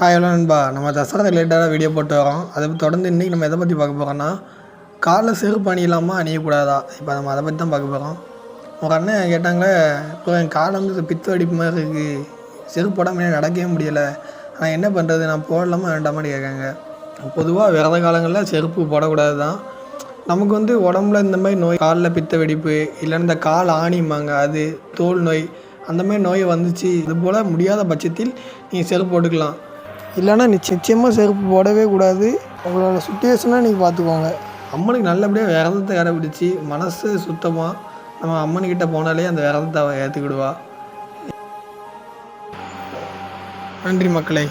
Hi hello நண்பா. நம்ம தசரத்தை ரிலேட்டடாக வீடியோ போட்டு வரோம். அதை தொடர்ந்து இன்றைக்கி நம்ம எதை பற்றி பார்க்க போகிறோம்னா காலில் செருப்பு அணியலாமா அணியக்கூடாதா? இப்போ நம்ம அதை பற்றி தான் பார்க்க போகிறோம் ஒரு அண்ணன் கேட்டாங்களே இப்போ என் கால் வந்து பித்து வெடிப்பு மாதிரி இருக்குது செருப்பு போடாமல் நடக்கவே முடியலை. நான் என்ன பண்ணுறது நான் போடலாமா வேண்டாமான்னு கேட்காங்க. பொதுவாக விரத காலங்களில் செருப்பு போடக்கூடாது தான் நமக்கு வந்து உடம்புல இந்த மாதிரி நோய் காலில் பித்த வெடிப்பு இல்லைன்னா இந்த கால் ஆணிம்பாங்க அது தோல் நோய் அந்த மாதிரி நோய் வந்துச்சு. இது போல் முடியாத பட்சத்தில் நீங்கள் செருப்பு போட்டுக்கலாம். இல்லைன்னா நிச்ச நிச்சயமாக செருப்பு போடவே கூடாது. உங்களோட சுச்சுவேஷனாக நீங்கள் பார்த்துக்கோங்க. அம்மனுக்கு நல்லபடியாக விரதத்தை கடைபிடிச்சி மனசு சுத்தமாக நம்ம அம்மன்கிட்ட போனாலே அந்த விரதத்தை அவன் ஏற்றுக்கிடுவா நன்றி மக்களே.